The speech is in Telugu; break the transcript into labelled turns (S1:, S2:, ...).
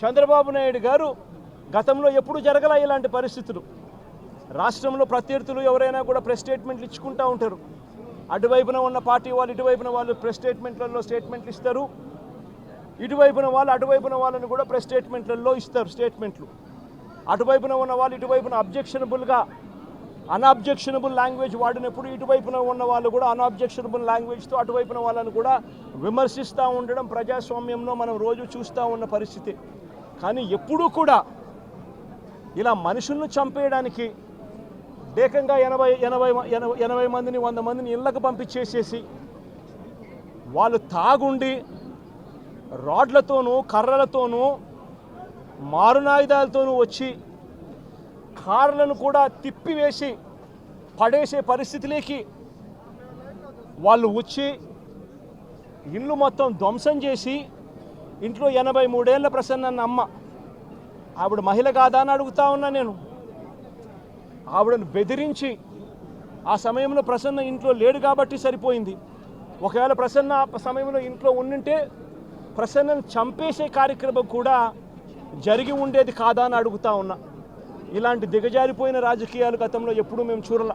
S1: చంద్రబాబు నాయుడు గారు గతంలో ఎప్పుడు జరగల ఇలాంటి పరిస్థితులు. రాష్ట్రంలో ప్రత్యర్థులు ఎవరైనా కూడా ప్రెస్ స్టేట్మెంట్లు ఇచ్చుకుంటూ ఉంటారు. అటువైపున ఉన్న పార్టీ వాళ్ళు ఇటువైపున వాళ్ళు ప్రెస్ స్టేట్మెంట్లలో స్టేట్మెంట్లు ఇస్తారు. ఇటువైపున వాళ్ళు అటువైపున వాళ్ళని కూడా ప్రెస్ స్టేట్మెంట్లలో ఇస్తారు స్టేట్మెంట్లు. అటువైపున ఉన్న వాళ్ళు ఇటువైపున అబ్జెక్షనబుల్గా అన్అబ్జెక్షనబుల్ లాంగ్వేజ్ వాడినప్పుడు ఇటువైపున ఉన్న వాళ్ళు కూడా అన్అబ్జెక్షనబుల్ లాంగ్వేజ్తో అటువైపున వాళ్ళని కూడా విమర్శిస్తూ ఉండడం ప్రజాస్వామ్యంలో మనం రోజు చూస్తూ ఉన్న పరిస్థితి. కానీ ఎప్పుడూ కూడా ఇలా మనుషులను చంపేయడానికి ఏకంగా ఎనభై ఎనభై మ- ఎనభై ఎనభై మందిని వంద మందిని ఇళ్ళకు పంపించేసేసి వాళ్ళు తాగుండి రాడ్లతోనూ కర్రలతోనూ మారునాయుధాలతోనూ వచ్చి కార్లను కూడా తిప్పివేసి పడేసే పరిస్థితిలోకి వాళ్ళు వచ్చి ఇల్లు మొత్తం ధ్వంసం చేసి ఇంట్లో ఎనభై మూడేళ్ళ ప్రసన్న అన్న అమ్మ. ఆవిడ మహిళ కాదా అని అడుగుతా ఉన్నా నేను. ఆవిడను బెదిరించి ఆ సమయంలో ప్రసన్న ఇంట్లో లేడు కాబట్టి సరిపోయింది. ఒకవేళ ప్రసన్న ఆ సమయంలో ఇంట్లో ఉండింటే ప్రసన్నను చంపేసే కార్యక్రమం కూడా జరిగి ఉండేది కాదా అని అడుగుతా ఉన్నా. ఇలాంటి దిగజారిపోయిన రాజకీయాలు గతంలో ఎప్పుడూ మేము చూడలా.